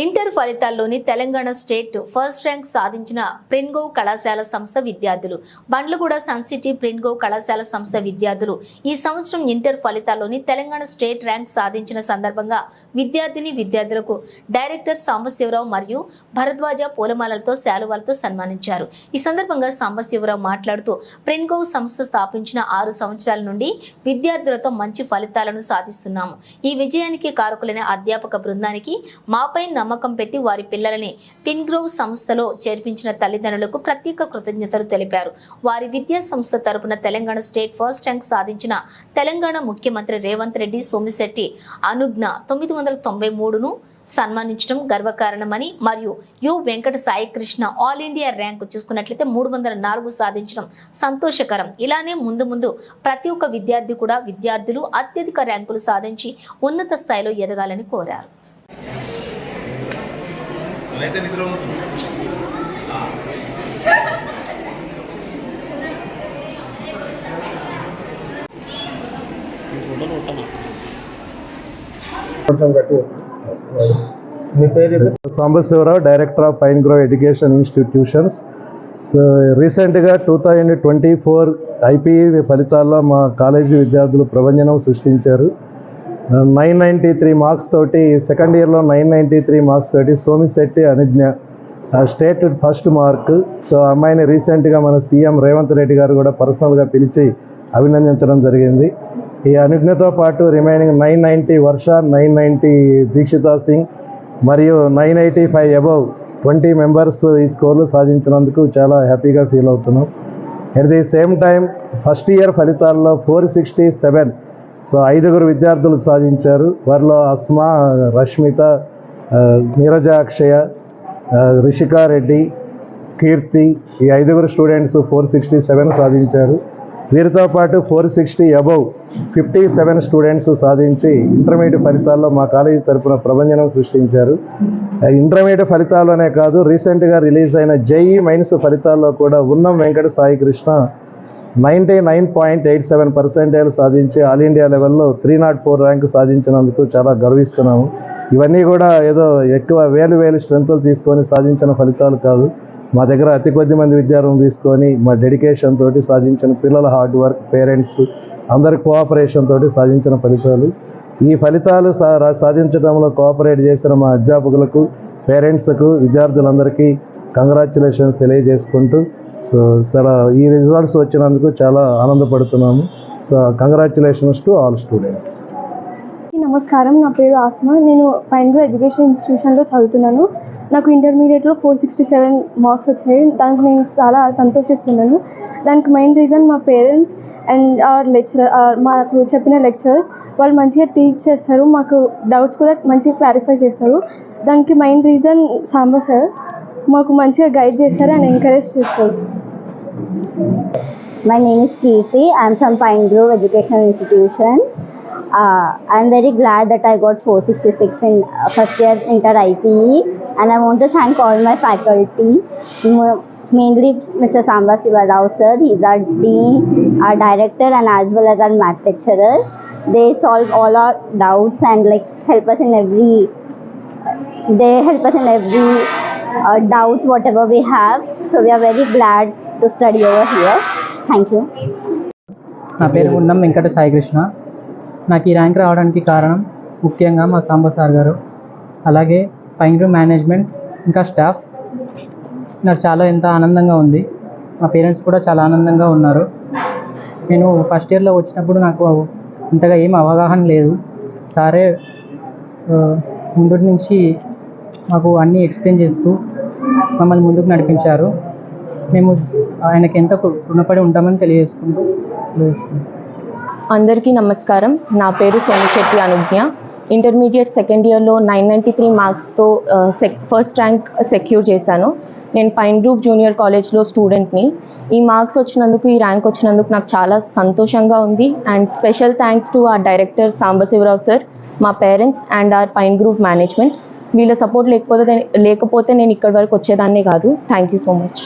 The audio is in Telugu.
ఇంటర్ ఫలితాల్లోని తెలంగాణ స్టేట్ ఫస్ట్ ర్యాంక్ సాధించిన ప్రిన్గో కళాశాల సంస్థ విద్యార్థులు. బండ్లగూడ సన్సిటీ ప్రిన్గో కళాశాల సంస్థ విద్యార్థులు. ఈ సంవత్సరం ఇంటర్ ఫలితాల్లోని తెలంగాణ స్టేట్ ర్యాంక్ సాధించిన సందర్భంగా విద్యార్థిని విద్యార్థులకు డైరెక్టర్ సాంబశివరావు మరియు భరద్వాజ పూలమాలలతో శాలువాలతో సన్మానించారు. ఈ సందర్భంగా సాంబశివరావు మాట్లాడుతూ ప్రిన్గో సంస్థ స్థాపించిన ఆరు సంవత్సరాల నుండి విద్యార్థులతో మంచి ఫలితాలను సాధిస్తున్నాము. ఈ విజయానికి కారకులైన అధ్యాపక బృందానికి మాపై నమ్మకం పెట్టి వారి పిల్లలని పిన్గ్రోవ్ సంస్థలో చేర్పించిన తల్లిదండ్రులకు ప్రత్యేక కృతజ్ఞతలు తెలిపారు. వారి విద్యా సంస్థ తరపున తెలంగాణ స్టేట్ ఫస్ట్ ర్యాంక్ సాధించిన తెలంగాణ ముఖ్యమంత్రి రేవంత్ రెడ్డి సోమిశెట్టి అనుజ్ఞ తొమ్మిది వందల తొంభై మూడును సన్మానించడం గర్వకారణమని మరియు U Venkata Sai Krishna all India rank చూసుకున్నట్లయితే మూడు వందల నాలుగు సాధించడం సంతోషకరం. ఇలానే ముందు ముందు ప్రతి ఒక్క విద్యార్థి కూడా విద్యార్థులు అత్యధిక ర్యాంకులు సాధించి ఉన్నత స్థాయిలో ఎదగాలని కోరారు. నువ్వైతే నిద్ర? Sambasivarao director of pine grow education institutions so రీసెంట్గా two thousand twenty four IPE ఫలితాల్లో మా కాలేజీ విద్యార్థులు ప్రభంజనం సృష్టించారు. నైన్ నైంటీ త్రీ మార్క్స్ తోటి సెకండ్ ఇయర్లో నైన్ నైంటీ త్రీ మార్క్స్ తోటి సోమిశెట్టి అనుజ్ఞ స్టేట్ ఫస్ట్ మార్క్. సో అమ్మాయిని రీసెంట్గా మన సీఎం రేవంత్ రెడ్డి గారు కూడా పర్సనల్గా పిలిచి అభినందించడం జరిగింది. ఈ అనుజ్ఞతో పాటు remaining nine ninety Varsha nine ninety Dikshita Singh మరియు nine eighty five above twenty members ఈ స్కోర్లు సాధించినందుకు చాలా హ్యాపీగా ఫీల్ అవుతున్నాం. At the same time first year ఫలితాల్లో ఫోర్ సిక్స్టీ సెవెన్ సో ఐదుగురు విద్యార్థులు సాధించారు. వారిలో అస్మా రష్మిత నీరజాక్షయ నీరజ అక్షయ రిషికా రెడ్డి కీర్తి ఈ ఐదుగురు స్టూడెంట్స్ ఫోర్ సిక్స్టీ సెవెన్ సాధించారు. వీరితో పాటు four sixty above fifty seven students సాధించి ఇంటర్మీడియట్ ఫలితాల్లో మా కాలేజీ తరపున ప్రభంజనం సృష్టించారు. ఇంటర్మీడియట్ ఫలితాల్లోనే కాదు రీసెంట్గా రిలీజ్ అయిన జేఈ మైన్స్ ఫలితాల్లో కూడా ఉన్నం Venkata Sai Krishna ninety nine point eight seven percentage సాధించి ఆల్ ఇండియా లెవెల్లో త్రీ నాట్ ఫోర్ ర్యాంక్ సాధించినందుకు చాలా గర్విస్తున్నాము. ఇవన్నీ కూడా ఏదో ఎక్కువ వేలు వేలు స్ట్రెంత్లు తీసుకొని సాధించిన ఫలితాలు కాదు. మా దగ్గర అతి కొద్ది మంది విద్యార్థులను తీసుకొని మా డెడికేషన్ తోటి సాధించిన పిల్లల హార్డ్ వర్క్ పేరెంట్స్ అందరి కోఆపరేషన్ తోటి సాధించిన ఫలితాలు. ఈ ఫలితాలు సా సాధించడంలో కోఆపరేట్ చేసిన మా అధ్యాపకులకు పేరెంట్స్కు విద్యార్థులందరికీ కంగ్రాచులేషన్స్ తెలియజేసుకుంటూ సో చాలా ఈ రిజల్ట్స్ వచ్చినందుకు చాలా ఆనందపడుతున్నాము. So congratulations to all students నమస్కారం. నా పేరు ఆస్మా. నేను పైన్గో ఎడ్యుకేషన్ ఇన్స్టిట్యూషన్లో చదువుతున్నాను. నాకు ఇంటర్మీడియట్లో ఫోర్ సిక్స్టీ సెవెన్ మార్క్స్ వచ్చాయి. దానికి నేను చాలా సంతోషిస్తున్నాను. దానికి మెయిన్ రీజన్ మా పేరెంట్స్ అండ్ ఆర్ లెక్చరర్ మాకు చెప్పిన లెక్చరర్స్ వాళ్ళు మంచిగా టీచ్ చేస్తారు. మాకు డౌట్స్ కూడా మంచిగా క్లారిఫై చేస్తారు. దానికి మెయిన్ రీజన్ సాంబ సార్ మాకు మంచిగా గైడ్ చేస్తారు అండ్ ఎంకరేజ్ చేస్తారు My name is Kirti. I'm from Pine Grove Educational Institutions. Uh, I'm very glad that I got 466 in uh, first year inter IPE, and I want to thank all my faculty, m- mainly Mr. Samba Sivarao sir. He's our dean, our director, and as well as our math lecturer. They solve all our doubts and like help us in every. They help us in every uh, doubts whatever we have. So we are very glad to study over here. Thank you. నా పేరు ఉన్నం వెంకట సాయికృష్ణ. నాకు ఈ ర్యాంక్ రావడానికి కారణం ముఖ్యంగా మా సాంబ సార్ గారు. అలాగే పైంగ్రూ మేనేజ్మెంట్ ఇంకా స్టాఫ్ నాకు చాలా ఎంత ఆనందంగా ఉంది. మా పేరెంట్స్ కూడా చాలా ఆనందంగా ఉన్నారు. నేను ఫస్ట్ ఇయర్లో వచ్చినప్పుడు నాకు అంతగా ఏం అవగాహన లేదు. సారే ముందు నుంచి మాకు అన్నీ ఎక్స్ప్లెయిన్ చేస్తూ మమ్మల్ని ముందుకు నడిపించారు. మేము ఆయనకి ఎంత రుణపడి ఉంటామని తెలియజేసుకుంటూ అందరికీ నమస్కారం. నా పేరు సోమిశెట్టి అనుజ్ఞ. ఇంటర్మీడియట్ సెకండ్ ఇయర్లో నైన్ నైంటీ త్రీ మార్క్స్తో సెక్ ఫస్ట్ ర్యాంక్ సెక్యూర్ చేశాను. నేను పైన్ గ్రూప్ జూనియర్ కాలేజ్లో స్టూడెంట్ని. ఈ మార్క్స్ వచ్చినందుకు ఈ ర్యాంక్ వచ్చినందుకు నాకు చాలా సంతోషంగా ఉంది. And special thanks to our director Sambasivarao sir మా parents and our Pine Group management. వీళ్ళ సపోర్ట్ లేకపోతే లేకపోతే నేను ఇక్కడి వరకు వచ్చేదాన్నే కాదు. Thank you so much